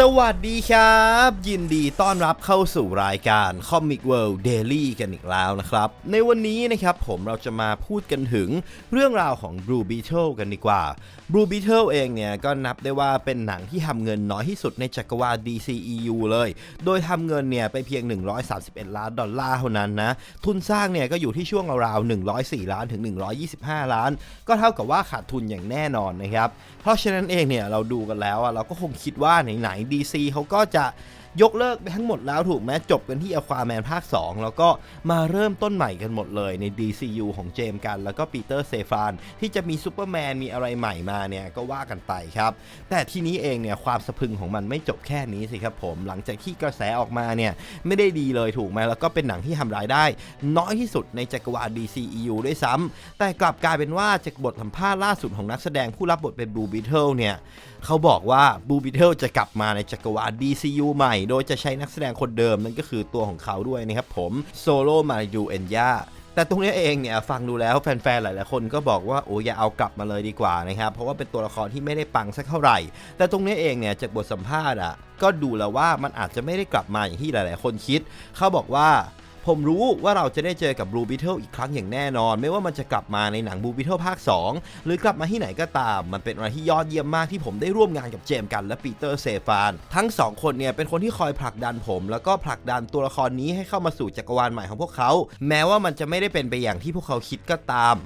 สวัสดีครับ ยินดีต้อนรับเข้าสู่รายการ Comic World Daily กันอีกแล้วนะครับ ในวันนี้นะครับผมเราจะมาพูดกันถึงเรื่องราวของ Blue Beetle กันดีกว่า Blue Beetle เองเนี่ยก็นับได้ว่าเป็นหนังที่ทำเงินน้อยที่สุดในจักรวาล DCEU เลย โดยทำเงินเนี่ยไปเพียง 131 ล้านดอลลาร์เท่านั้นนะ ทุนสร้างเนี่ยก็อยู่ที่ช่วงราวๆ104 ล้านถึง 125 ล้าน ก็เท่ากับว่าขาดทุนอย่างแน่นอนนะครับ เพราะฉะนั้นเองเนี่ยเราดูกันแล้วอะเราก็คงคิดว่าไหนๆ DC เขาก็จะ ยกเลิกไปทั้งหมดแล้วถูกไหมจบกันที่อควาแมนภาค 2 แล้วก็มาเริ่มต้นใหม่กันหมดเลยใน DCU ของเจมส์กันแล้วก็ปีเตอร์เซฟานที่จะมีซูเปอร์แมนมีอะไรใหม่มาเนี่ยก็ว่ากันไปครับ แต่ที่นี้เองเนี่ยความสะพึงของมันไม่จบแค่นี้สิครับผม หลังจากที่กระแสออกมาเนี่ยไม่ได้ดีเลยถูกไหมแล้วก็เป็นหนังที่ทำรายได้ น้อยที่สุดในจักรวาล DCEU ด้วยซ้ำแต่กลับกลายเป็นว่าจากบทสัมภาษณ์ล่าสุดของนักแสดงผู้รับบทเป็น Blue Beetle เนี่ยเขาบอกว่า Blue Beetle จะกลับมาในจักรวาล DCU ใหม่โดยจะใช้นักแสดงคนเดิมนั่นก็คือตัวของเขาด้วยนะครับผมโซโลมาดูเอนยาแต่ตรงนี้เองเนี่ยฟังดูแล้วแฟนๆ หลายๆ คนก็บอกว่าโอ้ยอย่าเอากลับมาเลยดีกว่านะครับ เพราะว่าเป็นตัวละครที่ไม่ได้ปังสักเท่าไหร่ แต่ตรงนี้เองเนี่ยจากบทสัมภาษณ์อะก็ดูแล้วว่ามันอาจจะไม่ได้กลับมาอย่างที่หลาย ๆ คนคิด เขาบอกว่า ผมรู้ว่าเราจะได้เจอกับ Blue Beetle อีกครั้งอย่างแน่นอน ไม่ว่ามันจะกลับมาในหนัง Blue Beetle ภาค 2 หรือกลับมาที่ไหนก็ตาม มันเป็นอะไรที่ยอดเยี่ยมมากที่ผมได้ร่วมงานกับเจมส์กันและปีเตอร์เซฟาน ทั้งสองคนเนี่ยเป็นคนที่คอยผลักดันผม แล้วก็ผลักดันตัวละครนี้ให้เข้ามาสู่จักรวาลใหม่ของพวกเขา แม้ว่ามันจะไม่ได้เป็นไปอย่างที่พวกเขาคิดก็ตาม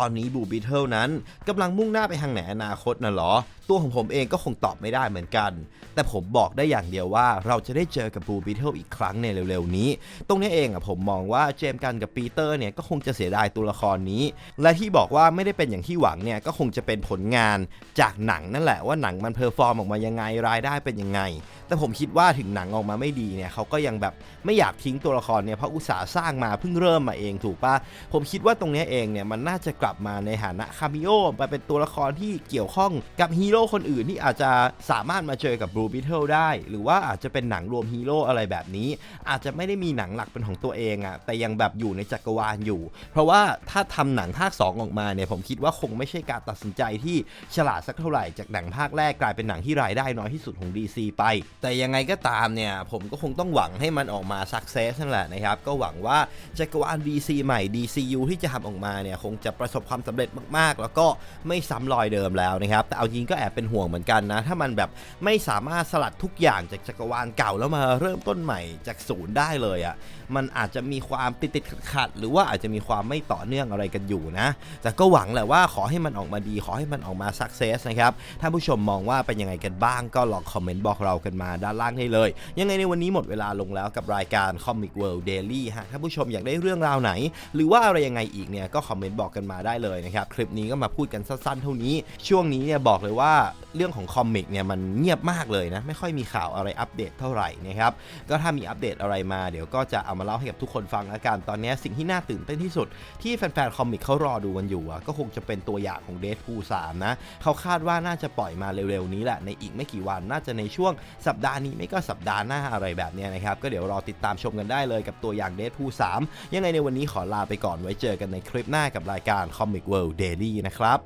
ตอนนี้บูบิเทิลนั้นกำลังมุ่งหน้าไปทางไหนอนาคตน่ะหรอตัวของผมเองก็คงตอบไม่ได้เหมือนกัน แต่ผมบอกได้อย่างเดียวว่าเราจะได้เจอกับบูบิเทิลอีกครั้งในเร็วๆนี้ ตรงนี้เองอะผมมองว่าเจมกันกับปีเตอร์เนี่ยก็คงจะเสียดายตัวละครนี้ และที่บอกว่าไม่ได้เป็นอย่างที่หวังเนี่ยก็คงจะเป็นผลงานจากหนังนั่นแหละว่าหนังมันเพอร์ฟอร์มออกมายังไงรายได้เป็นยังไง แต่ผมคิดว่าถึงหนังออกมาไม่ดีเนี่ยเขาก็ยังแบบไม่อยากทิ้งตัวละครเนี่ยเพราะอุตสาห์สร้างมาเพิ่งเริ่มมาเองถูกปะผมคิดว่าตรงนี้เองเนี่ยมันน่าจะกลับมาในฐานะคาเมโอไปเป็นตัวละครที่เกี่ยวข้องกับฮีโร่คนอื่นที่อาจจะสามารถมาเจอกับบลูบิทเทิลได้ หรือว่าอาจจะเป็นหนังรวมฮีโร่อะไรแบบนี้ อาจจะไม่ได้มีหนังหลักเป็นของตัวเองอะแต่ยังแบบอยู่ในจักรวาลอยู่ เพราะว่าถ้าทำหนังภาค 2 ออกมาเนี่ยผมคิดว่าคงไม่ใช่การตัดสินใจที่ฉลาดสักเท่าไหร่จากหนังภาคแรกกลายเป็นหนังที่รายได้น้อยที่สุดของ DC ไป แต่ยังไงก็ตามเนี่ยผมก็คงต้องหวังให้มันออกมาสักเซสนั่นแหละนะครับก็หวังว่าจักรวาล DC ใหม่ DCU ที่จะทำออกมาเนี่ยคงจะประสบความสำเร็จมากๆ แล้วก็ไม่ซ้ำรอยเดิมแล้วนะครับแต่เอาจริงก็แอบเป็นห่วงเหมือนกันนะ ถ้ามันแบบไม่สามารถสลัดทุกอย่างจากจักรวาลเก่าแล้วมาเริ่มต้นใหม่จากศูนย์ได้เลยอะ่ะมันอาจจะมีความติดติดขัดขัดๆหรือว่าอาจจะมีความไม่ต่อเนื่องอะไรกันอยู่นะ แต่ก็หวังแหละว่าขอให้มันออกมาดีขอให้มันออกมาสักเซสนะครับถ้าผู้ชมมองว่าเป็นยังไงกันบ้างก็ลองคอมเมนต์บอกเรากันมาด้านล่างได้เลย ยังไงในวันนี้หมดเวลาลงแล้วกับรายการ Comic World Daily ฮะถ้าผู้ชมอยากได้เรื่องราวไหน หรือว่าอะไรยังไงอีกเนี่ยก็คอมเมนต์บอกกันมาได้เลยนะครับคลิปนี้ก็มาพูดกันสั้นๆ เท่านี้ ช่วงนี้เนี่ยบอกเลยว่าเรื่องของคอมิกเนี่ยมันเงียบมากเลยนะ ไม่ค่อยมีข่าวอะไรอัปเดตเท่าไหร่นะครับ ก็ถ้ามีอัปเดตอะไรมาเดี๋ยวก็จะเอามาเล่าให้กับทุกคนฟังละกัน ตอนนี้สิ่งที่น่าตื่นเต้นที่สุด ที่แฟนๆคอมิกเขารอดูกันอยู่อะก็คงจะเป็นตัวอย่างของเด p พู3นะเขาคาดว่าน่าจะปล่อยมาเร็วๆนี้แหละในอีกไม่กี่วันน่าจะในช่วงสัปดาห์นี้ไม่ก็สัปดาห์หน้าอะไรแบบนี้นะครับก็เดี๋ยวรอติดตามชมกันได้เลยกับตัวอย่างเด p พู3ยังไงในวันนี้ขอลาไปก่อนไว้เจอกันในคลิปหน้ากับรายการ Comic World Daily นะครับ